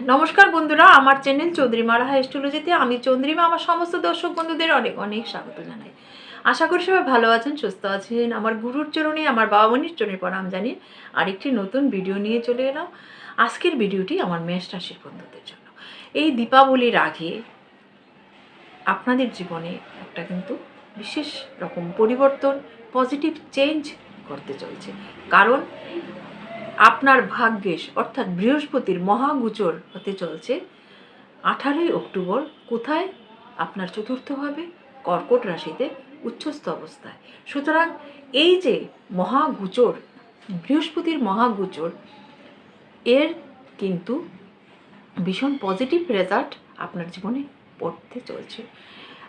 নমস্কার বন্ধুরা, আমার চ্যানেল চৌধুরী মারাহা এস্ট্রোলজিতে আমি চন্দ্রিমা আমার সমস্ত দর্শক বন্ধুদের অনেক অনেক স্বাগত জানাই। আশা করি সবাই ভালো আছেন, সুস্থ আছেন। আমার গুরুর চরণে, আমার বাবা মনির চরণে প্রণাম জানিয়ে আরেকটি নতুন ভিডিও নিয়ে চলে এলাম। আজকের ভিডিওটি আমার মেষ রাশির বন্ধুদের জন্য। এই দীপাবলির আগে আপনাদের জীবনে একটা কিন্তু বিশেষ রকম পরিবর্তন পজিটিভ চেঞ্জ করতে চলছে। কারণ আপনার ভাগ্যেশ, অর্থাৎ বৃহস্পতির মহাগুচর হতে চলছে আঠারোই অক্টোবর। কোথায়? আপনার চতুর্থভাবে কর্কট রাশিতে উচ্চস্থ অবস্থায়। সুতরাং এই যে মহাগুচর, বৃহস্পতির মহাগুচর, এর কিন্তু ভীষণ পজিটিভ রেজাল্ট আপনার জীবনে পড়তে চলছে।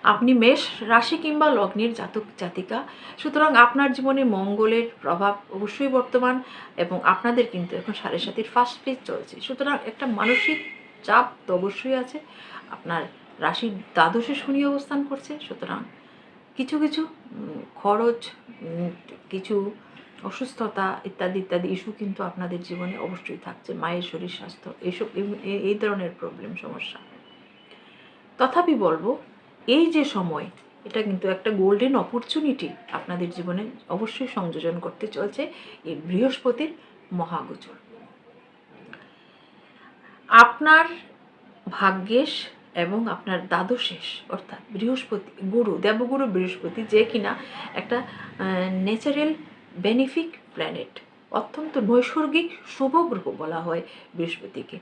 আপনি মেষ রাশি কিংবা লগ্নের জাতক জাতিকা। সুতরাং আপনার জীবনে মঙ্গলের প্রভাব অবশ্যই বর্তমান এবং আপনাদের কিন্তু এখন সাড়ে সাতির ফার্স্ট পেজ চলছে। সুতরাং একটা মানসিক চাপ তো অবশ্যই আছে। আপনার রাশির দ্বাদশে শনি অবস্থান করছে। সুতরাং কিছু কিছু খরচ কিছু অসুস্থতা ইত্যাদি ইত্যাদি ইস্যু কিন্তু আপনাদের জীবনে অবশ্যই থাকছে। মায়ের শরীর স্বাস্থ্য এইসব এই- ধরনের প্রবলেম সমস্যা। তথাপি বলব এই যে সময়, এটা কিন্তু একটা গোল্ডেন অপরচুনিটি আপনাদের জীবনে অবশ্যই সংযোজন করতে চলছে এই বৃহস্পতির মহাগোচর। আপনার ভাগ্যেশ এবং আপনার দ্বাদশেষ অর্থাৎ বৃহস্পতি, গুরু, দেবগুরু বৃহস্পতি যে কিনা একটা ন্যাচারাল বেনিফিক প্ল্যানেট অত্যন্ত নৈসর্গিক শুভ গ্রহ বলা হয় বৃহস্পতিকে।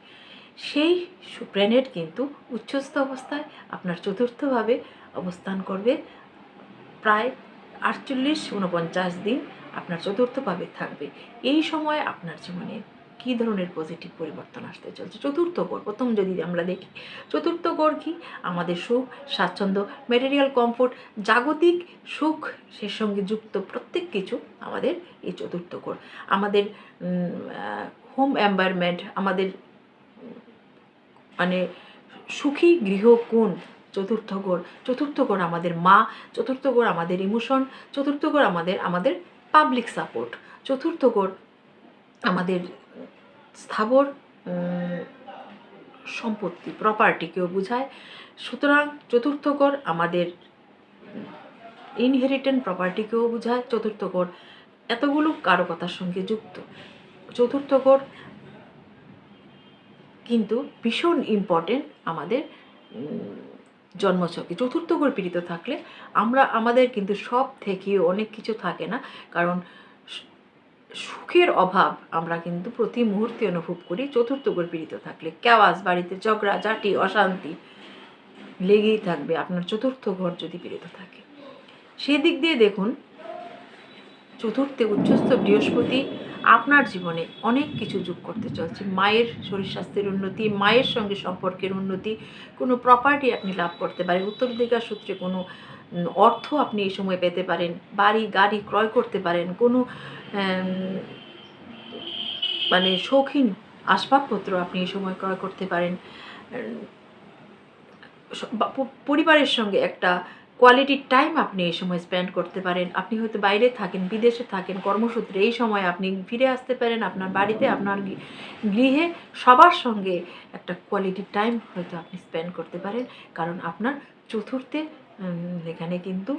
সেই প্ল্যানেট কিন্তু উচ্চস্থ অবস্থায় আপনার চতুর্থভাবে অবস্থান করবে। প্রায় আটচল্লিশ উনপঞ্চাশ দিন আপনার চতুর্থভাবে থাকবে। এই সময় আপনার জীবনে কী ধরনের পজিটিভ পরিবর্তন আসতে চলছে? চতুর্থ গড়, প্রথম যদি আমরা দেখি, চতুর্থ গড় কি? আমাদের সুখ, স্বাচ্ছন্দ্য ম্যাটেরিয়াল কমফোর্ট জাগতিক সুখ সে সঙ্গে যুক্ত প্রত্যেক কিছু আমাদের এই চতুর্থ গড়। আমাদের হোম এনভায়রনমেন্ট আমাদের মানে সুখী গৃহ কোণ চতুর্থ গড় চতুর্থ গড় আমাদের মা, চতুর্থ গড় আমাদের ইমোশন চতুর্থ গড় আমাদের আমাদের পাবলিক সাপোর্ট চতুর্থ গড় আমাদের স্থাবর সম্পত্তি প্রপার্টিকেও বোঝায়। সুতরাং চতুর্থ গড় আমাদের ইনহেরিটেন্ট প্রপার্টিকেও বোঝায়। চতুর্থ গড় এতগুলো কারকতার সঙ্গে যুক্ত। চতুর্থ গড় কিন্তু ভীষণ ইম্পর্টেন্ট আমাদের জন্মছকে। চতুর্থ ঘর পীড়িত থাকলে আমরা, আমাদের কিন্তু সব থেকে অনেক কিছু থাকে না। কারণ সুখের অভাব আমরা কিন্তু প্রতি মুহূর্তে অনুভব করি চতুর্থ ঘর পীড়িত থাকলে। কেওয়াজ, বাড়িতে ঝগড়া, ঝাঁটি, অশান্তি লেগেই থাকবে আপনার চতুর্থ ঘর যদি পীড়িত থাকে। সেদিক দিয়ে দেখুন, চতুর্থে উচ্চস্থ বৃহস্পতি আপনার জীবনে অনেক কিছু যোগ করতে চলছে। মায়ের শরীর স্বাস্থ্যের উন্নতি, মায়ের সঙ্গে সম্পর্কের উন্নতি, কোনো প্রপার্টি আপনি লাভ করতে পারেন। উত্তরাধিকার সূত্রে কোনো অর্থ আপনি এই সময় পেতে পারেন। বাড়ি, গাড়ি ক্রয় করতে পারেন। কোনো মানে শৌখিন আসবাবপত্র আপনি এই সময় ক্রয় করতে পারেন। পরিবারের সঙ্গে একটা কোয়ালিটি টাইম আপনি এই সময় স্পেন্ড করতে পারেন। আপনি হয়তো বাইরে থাকেন, বিদেশে থাকেন, কর্মসূত্রে এই সময় আপনি ফিরে আসতে পারেন আপনার বাড়িতে, আপনার গৃহে। সবার সঙ্গে একটা কোয়ালিটি টাইম হয়তো আপনি স্পেন্ড করতে পারেন। কারণ আপনার চতুর্থে এখানে কিন্তু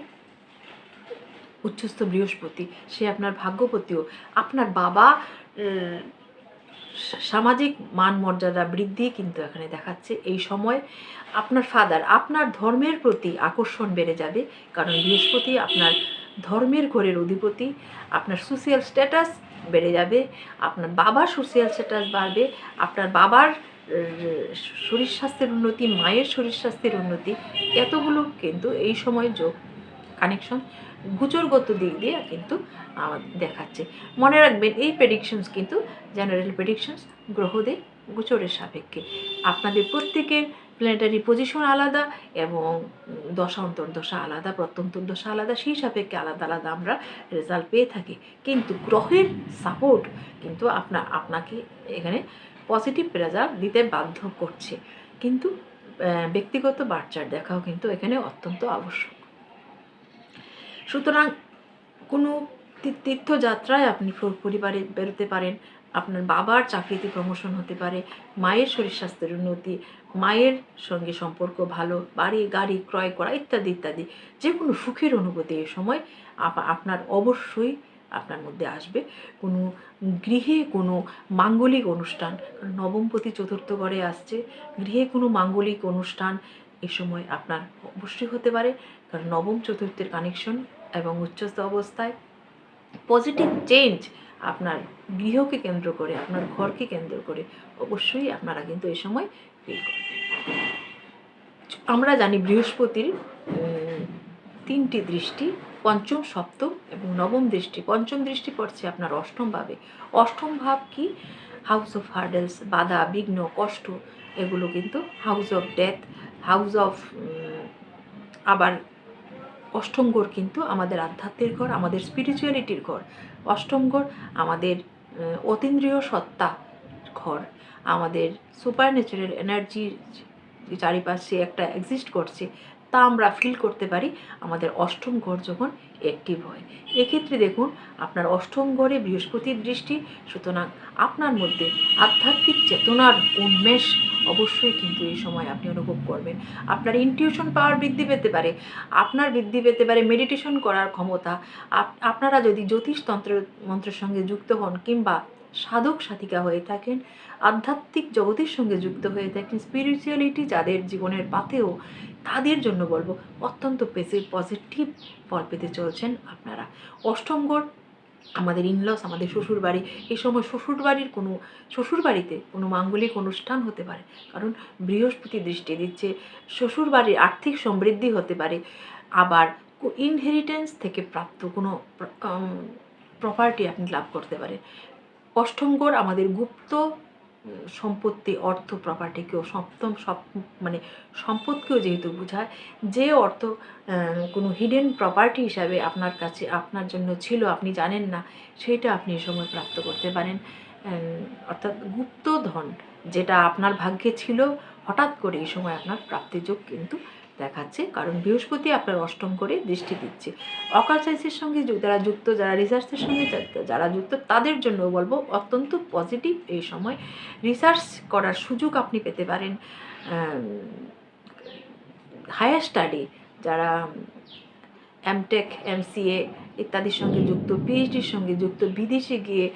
উচ্চস্থ বৃহস্পতি। সে আপনার ভাগ্যপতিও। আপনার বাবা সামাজিক মান মর্যাদা বৃদ্ধি কিন্তু এখানে দেখাচ্ছে। এই সময় আপনার ফাদার আপনার ধর্মের প্রতি আকর্ষণ বেড়ে যাবে, কারণ বৃহস্পতি আপনার ধর্মের ঘরের অধিপতি, আপনার সোশিয়াল স্ট্যাটাস বেড়ে যাবে, আপনার বাবার সোশিয়াল স্ট্যাটাস বাড়বে, আপনার বাবার শরীর স্বাস্থ্যের উন্নতি, মায়ের শরীর স্বাস্থ্যের উন্নতি, এতগুলো কিন্তু এই সময় যোগ কানেকশন গুচরগত দিক দিয়ে কিন্তু দেখাচ্ছে। মনে রাখবেন, এই প্রেডিকশনস কিন্তু জেনারেল প্রেডিকশনস গ্রহদের গোচরের সাপেক্ষে। আপনাদের প্রত্যেকের প্ল্যানেটারি পজিশন আলাদা এবং দশা অন্তর্দশা আলাদা প্রত্যন্তর দশা আলাদা, সেই সাপেক্ষে আলাদা আলাদা আমরা রেজাল্ট পেয়ে থাকি। কিন্তু গ্রহের সাপোর্ট কিন্তু আপনা, আপনাকে এখানে পজিটিভ রেজাল্ট দিতে বাধ্য করছে। কিন্তু ব্যক্তিগত বার্চার দেখাও কিন্তু এখানে অত্যন্ত আবশ্যক। সুতরাং কোনো তীর্থযাত্রায় আপনি পরিবারে বেরোতে পারেন। আপনার বাবার চাকরিতে প্রমোশন হতে পারে। মায়ের শরীর স্বাস্থ্যের উন্নতি, মায়ের সঙ্গে সম্পর্ক ভালো, বাড়ি, গাড়ি ক্রয় করা ইত্যাদি ইত্যাদি। যে কোনো সুখের অনুভূতি এই সময় আপ- আপনার অবশ্যই আপনার মধ্যে আসবে। কোনো গৃহে কোনো মাঙ্গলিক অনুষ্ঠান নবমপতি চতুর্থ ঘরে আসছে, গৃহে কোনো মাঙ্গলিক অনুষ্ঠান এ সময় আপনার অবশ্যই হতে পারে। কারণ নবম চতুর্থের কানেকশন এবং উচ্চস্থ অবস্থায় পজিটিভ চেঞ্জ আপনার গৃহকে কেন্দ্র করে, আপনার ঘরকে কেন্দ্র করে অবশ্যই আপনারা কিন্তু এই সময় ফিল করবেন। আমরা জানি বৃহস্পতির তিনটি দৃষ্টি, পঞ্চম, সপ্তম এবং নবম দৃষ্টি। পঞ্চম দৃষ্টি পড়ছে আপনার অষ্টম ভাবে। অষ্টম ভাব কি? হাউস অফ হার্ডেলস বাধা, বিঘ্ন, কষ্ট, এগুলো কিন্তু house of death house of আবার অষ্টম ঘর কিন্তু আমাদের আধ্যাত্মিক ঘর, আমাদের স্পিরিচুয়ালিটির ঘর। অষ্টম ঘর আমাদের অতীন্দ্রিয় সত্তা ঘর। আমাদের সুপার ন্যাচারাল এনার্জির চারিপাশে একটা এক্সিস্ট করছে। তা আমরা ফিল করতে পারি আমাদের অষ্টম ঘর যখন অ্যাক্টিভ হয়। এক্ষেত্রে দেখুন, আপনার অষ্টম ঘরে বৃহস্পতির দৃষ্টি, সুতরাং আপনার মধ্যে আধ্যাত্মিক চেতনার উন্মেষ অবশ্যই কিন্তু এই সময় আপনি অনুভব করবেন। আপনার ইনটিউশন পাওয়ার বৃদ্ধি পেতে পারে, আপনার বৃদ্ধি পেতে পারে মেডিটেশন করার ক্ষমতা, আপ- আপনারা যদি জ্যোতিষতন্ত্র মন্ত্রের সঙ্গে যুক্ত হন কিংবা সাধক সাধিকা হয়ে থাকেন, আধ্যাত্মিক জগতের সঙ্গে যুক্ত হয়ে থাকেন স্পিরিচুয়ালিটি যাদের জীবনের পাতেও তাদের জন্য বলব, অত্যন্ত পজিটিভ ফল পেতে চলছেন আপনারা। অষ্টম ঘর, আমাদের ইনলস আমাদের শ্বশুর বাড়ি এই সময় শ্বশুর বাড়ির কোনো শ্বশুর বাড়িতে কোনো মাঙ্গলিক অনুষ্ঠান হতে পারে। কারণ বৃহস্পতি দৃষ্টি দিচ্ছে শ্বশুর বাড়ির আর্থিক সমৃদ্ধি হতে পারে, আবার ইনহেরিটেন্স থেকে প্রাপ্ত কোনো প্রপার্টি আপনি লাভ করতে পারেন। অষ্টম ঘর, আমাদের গুপ্ত সম্পত্তি, অর্থ প্রপার্টিকেও সপ্তম সপ মানে সম্পদকেও যেহেতু বোঝায়, যে অর্থ কোনো হিডেন প্রপার্টি হিসাবে আপনার কাছে, আপনার জন্য ছিল, আপনি জানেন না সেটা আপনি এই সময় প্রাপ্ত করতে পারেন। অর্থাৎ গুপ্ত ধন যেটা আপনার ভাগ্যে ছিল, হঠাৎ করে এই সময় আপনার প্রাপ্তিযোগ কিন্তু দেখাচ্ছে, কারণ বৃহস্পতি আপনার অষ্টম করে দৃষ্টি দিচ্ছে। অকাল সাইন্সের সঙ্গে যারা যুক্ত, যারা রিসার্চের সঙ্গে যারা যুক্ত, তাদের জন্য বলব অত্যন্ত পজিটিভ এই সময় রিসার্চ করার সুযোগ আপনি পেতে পারেন হায়ার স্টাডি যারা এমটেক এমসিএ ইত্যাদির সঙ্গে যুক্ত পিএইচডির সঙ্গে যুক্ত, বিদেশে গিয়ে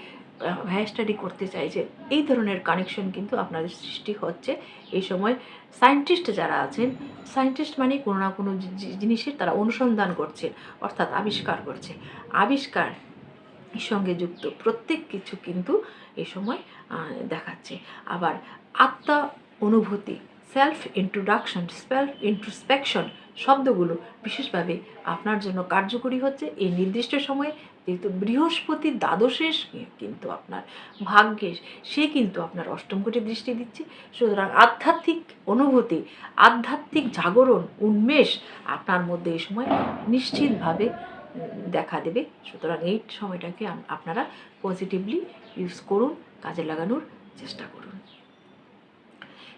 হায়ার স্টাডি করতে চাইছে, এই ধরনের কানেকশন কিন্তু আপনাদের সৃষ্টি হচ্ছে। এই সময় সায়েন্টিস্ট যারা আছেন সায়েন্টিস্ট মানে কোনো না কোনো জিনিসের তারা অনুসন্ধান করছে অর্থাৎ আবিষ্কার করছে আবিষ্কার সঙ্গে যুক্ত প্রত্যেক কিছু কিন্তু এই সময় দেখাচ্ছে। আবার আত্মা অনুভূতি সেলফ ইন্ট্রোডাকশন সেলফ ইন্ট্রোস্পেকশন শব্দগুলো বিশেষভাবে আপনার জন্য কার্যকরী হচ্ছে। এই নির্দিষ্ট সময়ে যেহেতু বৃহস্পতি দ্বাদশের কিন্তু আপনার ভাগ্যের, সে কিন্তু আপনার অষ্টম কোটি দৃষ্টি দিচ্ছে। সুতরাং আধ্যাত্মিক অনুভূতি, আধ্যাত্মিক জাগরণ, উন্মেষ আপনার মধ্যে এই সময় নিশ্চিতভাবে দেখা দেবে। সুতরাং এই সময়টাকে আপনারা পজিটিভলি ইউজ করুন, কাজে লাগানোর চেষ্টা করুন।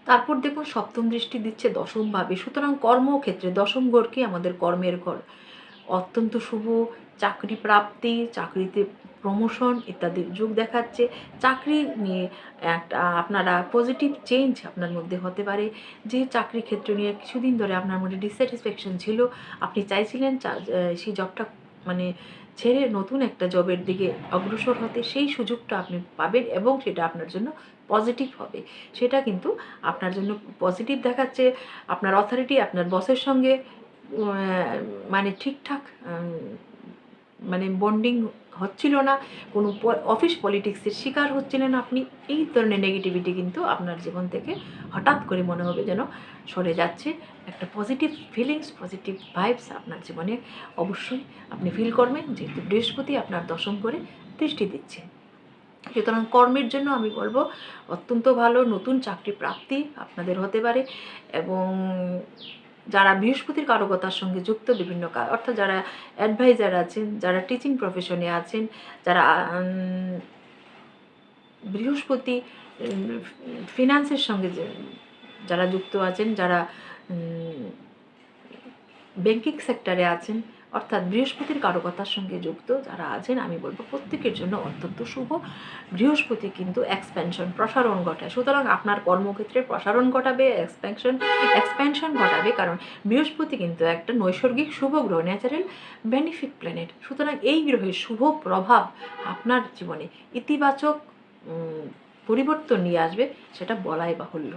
তারপর দেখুন, সপ্তম দৃষ্টি দিচ্ছে দশমভাবে। সুতরাং কর্মক্ষেত্রে দশম ঘর কি আমাদের কর্মের ঘর। অত্যন্ত শুভ চাকরি প্রাপ্তি চাকরিতে প্রমোশন ইত্যাদি যুগ দেখাচ্ছে। চাকরি নিয়ে একটা আপনারা পজিটিভ চেঞ্জ আপনার মধ্যে হতে পারে। যে চাকরি ক্ষেত্র নিয়ে কিছুদিন ধরে আপনার মধ্যে ডিস্যাটিসফ্যাকশন ছিল, আপনি চাইছিলেন সেই জবটা মানে ছেড়ে নতুন একটা জবের দিকে অগ্রসর হতে, সেই সুযোগটা আপনি পাবেন এবং সেটা আপনার জন্য পজিটিভ হবে। সেটা কিন্তু আপনার জন্য পজিটিভ দেখাচ্ছে। আপনার অথরিটি আপনার বসের সঙ্গে মানে ঠিকঠাক মানে বন্ডিং হচ্ছিল না, কোনো অফিস পলিটিক্সের শিকার হচ্ছিলেন আপনি, এই ধরনের নেগেটিভিটি কিন্তু আপনার জীবন থেকে হঠাৎ করে মনে হবে যেন সরে যাচ্ছে। একটা পজিটিভ ফিলিংস পজিটিভ ভাইবস আপনার জীবনে অবশ্যই আপনি ফিল করবেন, যেহেতু বৃহস্পতি আপনার দশম করে দৃষ্টি দিচ্ছে। সুতরাং কর্মের জন্য আমি বলব, অত্যন্ত ভালো, নতুন চাকরি প্রাপ্তি আপনাদের হতে পারে এবং যারা বৃহস্পতির কারকতার সঙ্গে যুক্ত বিভিন্ন কাজ অর্থাৎ যারা অ্যাডভাইজার আছেন, যারা টিচিং প্রফেশনে আছেন, যারা বৃহস্পতি ফিনান্সের সঙ্গে যারা যুক্ত আছেন, যারা ব্যাংকিং সেক্টরে আছেন অর্থাৎ বৃহস্পতির কারকতার সঙ্গে যুক্ত যারা আছেন, আমি বলব প্রত্যেকের জন্য অত্যন্ত শুভ। বৃহস্পতি কিন্তু এক্সপেনশন প্রসারণ ঘটায়। সুতরাং আপনার কর্মক্ষেত্রে প্রসারণ ঘটাবে এক্সপেনশন এক্সপেনশন ঘটাবে, কারণ বৃহস্পতি কিন্তু একটা নৈসর্গিক শুভ গ্রহ ন্যাচারাল বেনিফিক প্ল্যানেট সুতরাং এই গ্রহের শুভ প্রভাব আপনার জীবনে ইতিবাচক পরিবর্তন নিয়ে আসবে, সেটা বলাই বাহুল্য।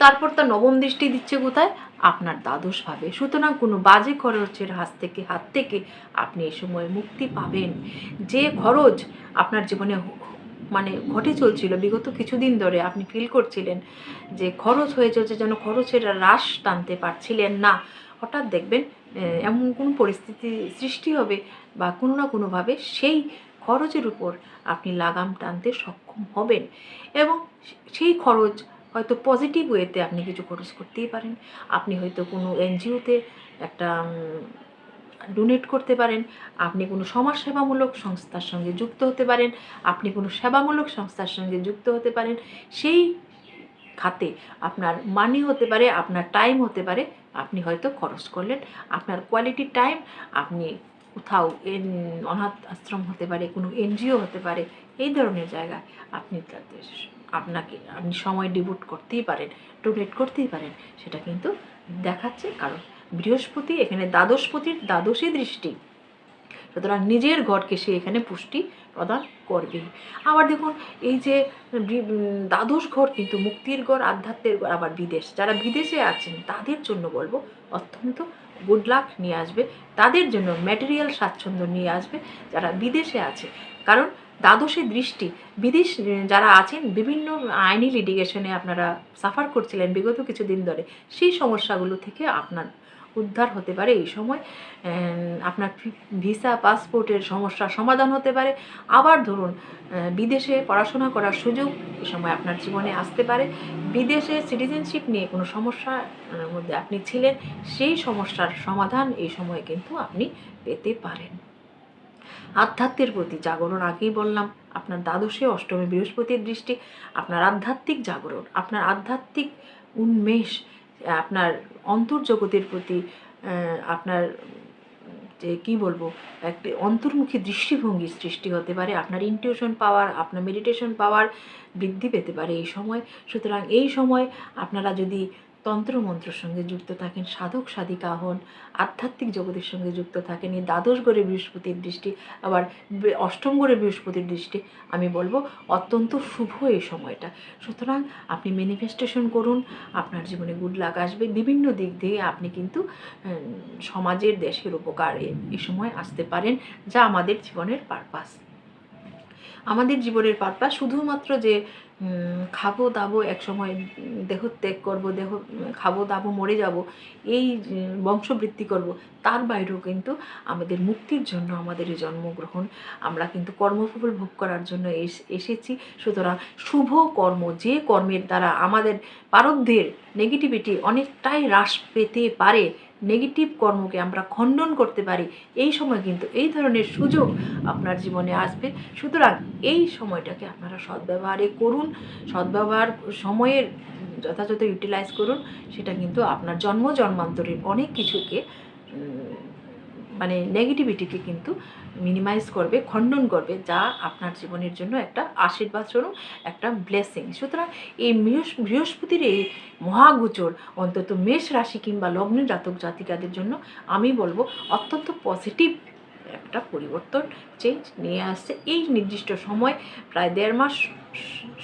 তারপর তার নবম দৃষ্টি দিচ্ছে কোথায়? আপনার দ্বাদশ ভাবে। সুতরাং কোনো বাজে খরচের হাত থেকে হাত থেকে আপনি এ সময় মুক্তি পাবেন। যে খরচ আপনার জীবনে মানে ঘটে চলছিল, বিগত কিছুদিন ধরে আপনি ফিল করছিলেন যে খরচ হয়ে চলছে, যেন খরচের হ্রাস টানতে পারছিলেন না। হঠাৎ দেখবেন এমন কোনো পরিস্থিতি সৃষ্টি হবে বা কোনো না কোনোভাবে সেই খরচের উপর আপনি লাগাম টানতে সক্ষম হবেন। এবং সেই খরচ হয়তো পজিটিভ ওয়েতে আপনি কিছু খরচ করতেই পারেন। আপনি হয়তো কোনো এনজিওতে একটা ডোনেট করতে পারেন। আপনি কোনো সমাজসেবামূলক সংস্থার সঙ্গে যুক্ত হতে পারেন। আপনি কোনো সেবামূলক সংস্থার সঙ্গে যুক্ত হতে পারেন। সেই খাতে আপনার মানি হতে পারে, আপনার টাইম হতে পারে। আপনি হয়তো খরচ করলেন। আপনার কোয়ালিটি টাইম আপনি কোথাও এন- অনাথ আশ্রম হতে পারে, কোনো এনজিও হতে পারে, এই ধরনের জায়গায় আপনি তাদের আপনাকে আপনি সময় ডিভোট করতেই পারেন ডোনেট করতেই পারেন, সেটা কিন্তু দেখাচ্ছে কারণ বৃহস্পতি এখানে দ্বাদশপতির দ্বাদশী দৃষ্টি। সুতরাং নিজের ঘরকে সে এখানে পুষ্টি প্রদান করবে আবার দেখুন, এই যে দ্বাদশ ঘর কিন্তু মুক্তির ঘর, আধ্যাত্মের ঘর, আবার বিদেশ, যারা বিদেশে আছেন তাদের জন্য বলব অত্যন্ত গুড লাক নিয়ে আসবে, তাদের জন্য ম্যাটেরিয়াল স্বাচ্ছন্দ্য নিয়ে আসবে যারা বিদেশে আছে। কারণ দ্বাদশে দৃষ্টি, বিদেশ, যারা আছেন, বিভিন্ন আইনি লিটিগেশনে আপনারা সাফার করছিলেন বিগত কিছুদিন ধরে, সেই সমস্যাগুলো থেকে আপনার উদ্ধার হতে পারে, এই সময় আপনার ভিসা, পাসপোর্টের সমস্যার সমাধান হতে পারে। আবার ধরুন বিদেশে পড়াশোনা করার সুযোগ এই সময় আপনার জীবনে আসতে পারে। বিদেশে সিটিজেনশিপ নিয়ে কোনো সমস্যার মধ্যে আপনি ছিলেন, সেই সমস্যার সমাধান এই সময় কিন্তু আপনি পেতে পারেন। আধ্যাত্মের প্রতি জাগরণ আগেই বললাম, আপনার দ্বাদশে অষ্টমী বৃহস্পতির দৃষ্টি, আপনার আধ্যাত্মিক জাগরণ, আপনার আধ্যাত্মিক উন্মেষ আপনার অন্তর্জগতের প্রতি আপনার যে কি বলব, একটি অন্তর্মুখী দৃষ্টিভঙ্গি সৃষ্টি হতে পারে, আপনার ইনটিউশন পাওয়ার আপনার মেডিটেশন পাওয়ার বৃদ্ধি পেতে পারে এই সময়। সুতরাং এই সময় আপনারা যদি তন্ত্রমন্ত্রের সঙ্গে যুক্ত থাকেন, সাধক সাধিকা হন, আধ্যাত্মিক জগতের সঙ্গে যুক্ত থাকেন, এই দ্বাদশ গড়ে বৃহস্পতির দৃষ্টি, আবার অষ্টম গড়ে বৃহস্পতির দৃষ্টি, আমি বলব অত্যন্ত শুভ এই সময়টা। সুতরাং আপনি ম্যানিফেস্টেশন করুন, আপনার জীবনে গুড লাক আসবে। বিভিন্ন দিক দিয়ে আপনি কিন্তু সমাজের, দেশের উপকারে এই সময় আসতে পারেন, যা আমাদের জীবনের পারপাস আমাদের জীবনের পারপাস শুধুমাত্র যে খাব দাবো এক সময় দেহ ত্যাগ করব, দেহ, খাব দাবো মরে যাব, এই বংশবৃদ্ধি করব, তার বাইরেও কিন্তু আমাদের মুক্তির জন্য আমাদের এই জন্মগ্রহণ, আমরা কিন্তু কর্মফল ভোগ করার জন্য এস- এসেছি। সুতরাং শুভ কর্ম, যে কর্মের দ্বারা আমাদের পারব্ধের নেগেটিভিটি অনেকটাই হ্রাস পেতে পারে নেগেটিভ কর্মকে আমরা খণ্ডন করতে পারি, এই সময় কিন্তু এই ধরনের সুযোগ আপনার জীবনে আসবে। সুতরাং এই সময়টাকে আপনারা সদ্ব্যবহারে করুন, সদ্ব্যবহার সময়ের যথাযথ ইউটিলাইজ করুন, সেটা কিন্তু আপনার জন্ম, জন্মান্তরের অনেক কিছুকে মানে নেগেটিভিটিকে কিন্তু মিনিমাইজ করবে, খণ্ডন করবে, যা আপনার জীবনের জন্য একটা আশীর্বাদ স্বরূপ, একটা ব্লেসিং সুতরাং এই বৃহস্পতির এই মহাগোচর, অন্তত মেষ রাশি কিংবা লগ্নের জাতক জাতিকাদের জন্য আমি বলব অত্যন্ত পজিটিভ একটা পরিবর্তন চেঞ্জ নিয়ে আসছে। এই নির্দিষ্ট সময়, প্রায় দেড় মাস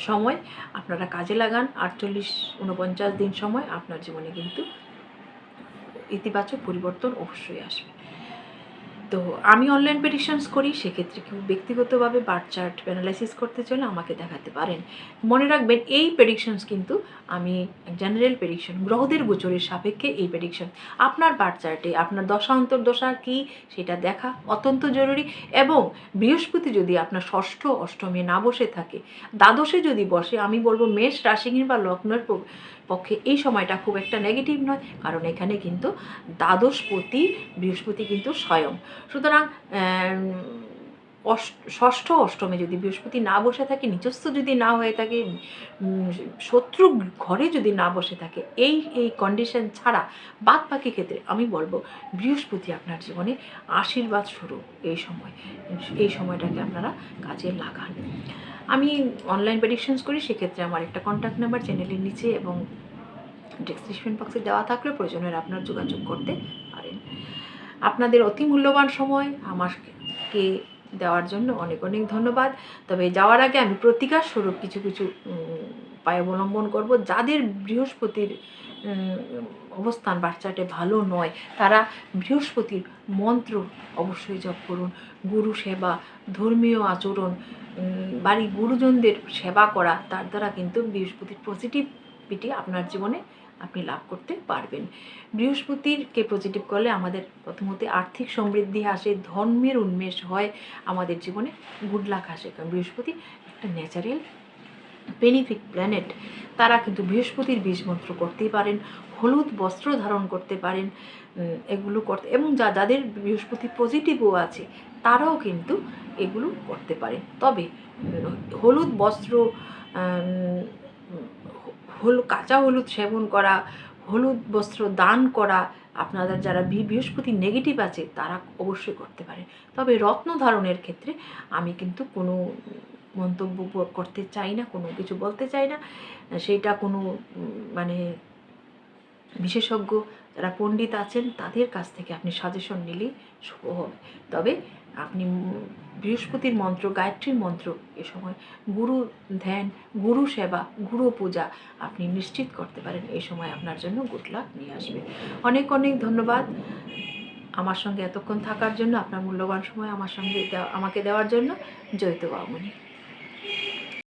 সময় আপনারা কাজে লাগান, আটচল্লিশ উনপঞ্চাশ দিন সময় আপনার জীবনে কিন্তু ইতিবাচক পরিবর্তন অবশ্যই আসবে। তো আমি অনলাইন পেডিশনস করি, সেক্ষেত্রে কেউ ব্যক্তিগতভাবে বার্থ চার্ট অ্যানালাইসিস করতে চাইলে আমাকে দেখাতে পারেন। মনে রাখবেন, এই প্রেডিকশনস কিন্তু আমি জেনারেল প্রেডিকশন গ্রহদের গোচরের সাপেক্ষে এই প্রেডিকশন আপনার বার্থ চার্টে আপনার দশা, অন্তর্দশা কী, সেটা দেখা অত্যন্ত জরুরি এবং বৃহস্পতি যদি আপনার ষষ্ঠ, অষ্টমে না বসে থাকে, দ্বাদশে যদি বসে, আমি বলব মেষ রাশি কিংবা লগ্নের পক্ষে এই সময়টা খুব একটা নেগেটিভ নয়, কারণ এখানে কিন্তু দ্বাদশপতি বৃহস্পতি কিন্তু স্বয়ং। সুতরাং ষষ্ঠ অষ্টমে যদি বৃহস্পতি না বসে থাকে নিজস্ব যদি না হয়ে থাকে শত্রু ঘরে যদি না বসে থাকে, এই এই কন্ডিশন ছাড়া বাদ বাকি ক্ষেত্রে আমি বলব বৃহস্পতি আপনার জীবনে আশীর্বাদ স্বরূপ এই সময়, এই সময়টাকে আপনারা কাজে লাগান। আমি অনলাইন প্রেডিকশনস করি, সেক্ষেত্রে আমার একটা কন্ট্যাক্ট নাম্বার চ্যানেলের নিচে এবং ডেসক্রিপশন বক্সে দেওয়া থাকলে প্রয়োজনের আপনার যোগাযোগ করতে পারেন। আপনাদের অতি মূল্যবান সময়, আমাকে দেওয়ার জন্য অনেক অনেক ধন্যবাদ। তবে যাওয়ার আগে আমি প্রতিকার স্বরূপ কিছু কিছু উপায় অবলম্বন করব। যাদের বৃহস্পতির অবস্থান বাচ্চাটে ভালো নয়, তারা বৃহস্পতির মন্ত্র অবশ্যই জপ করুন। গুরু সেবা, ধর্মীয় আচরণ বাড়ির গুরুজনদের সেবা করা, তার দ্বারা কিন্তু বৃহস্পতির পজিটিভিটি আপনার জীবনে আপনি লাভ করতে পারবেন। বৃহস্পতিরকে পজিটিভ করলে আমাদের প্রথমত আর্থিক সমৃদ্ধি আসে, ধর্মের উন্মেষ হয়, আমাদের জীবনে গুড লাক আসে। কারণ বৃহস্পতি একটা ন্যাচারাল বেনিফিক প্ল্যানেট তারা কিন্তু বৃহস্পতির বীজ মন্ত্র করতেই পারেন, হলুদ বস্ত্র ধারণ করতে পারেন এগুলো করতে এবং যা, যাদের বৃহস্পতি পজিটিভও আছে, তারাও কিন্তু এগুলো করতে পারে তবে, হলুদ বস্ত্র হল, কাঁচা হলুদ সেবন করা, হলুদ বস্ত্র দান করা, আপনাদের যারা বৃহস্পতি নেগেটিভ আছে, তারা অবশ্যই করতে পারে তবে রত্ন ধারণের ক্ষেত্রে আমি কিন্তু কোনো মন্তব্য করতে চাই না, কোনো কিছু বলতে চাই না। সেইটা কোনো মানে বিশেষজ্ঞ, যারা পণ্ডিত আছেন, তাদের কাছ থেকে আপনি সাজেশন নিলেই শুভ হবে। তবে আপনি বৃহস্পতির মন্ত্র, গায়ত্রীর মন্ত্র, এ সময় গুরু ধ্যান, গুরু সেবা, গুরু পূজা আপনি নিশ্চিত করতে পারেন এই সময় আপনার জন্য গুড লাক নিয়ে আসবে। অনেক অনেক ধন্যবাদ আমার সঙ্গে এতক্ষণ থাকার জন্য, আপনার মূল্যবান সময় আমার সঙ্গে আমাকে দেওয়ার জন্য। জয়িত বাবুনি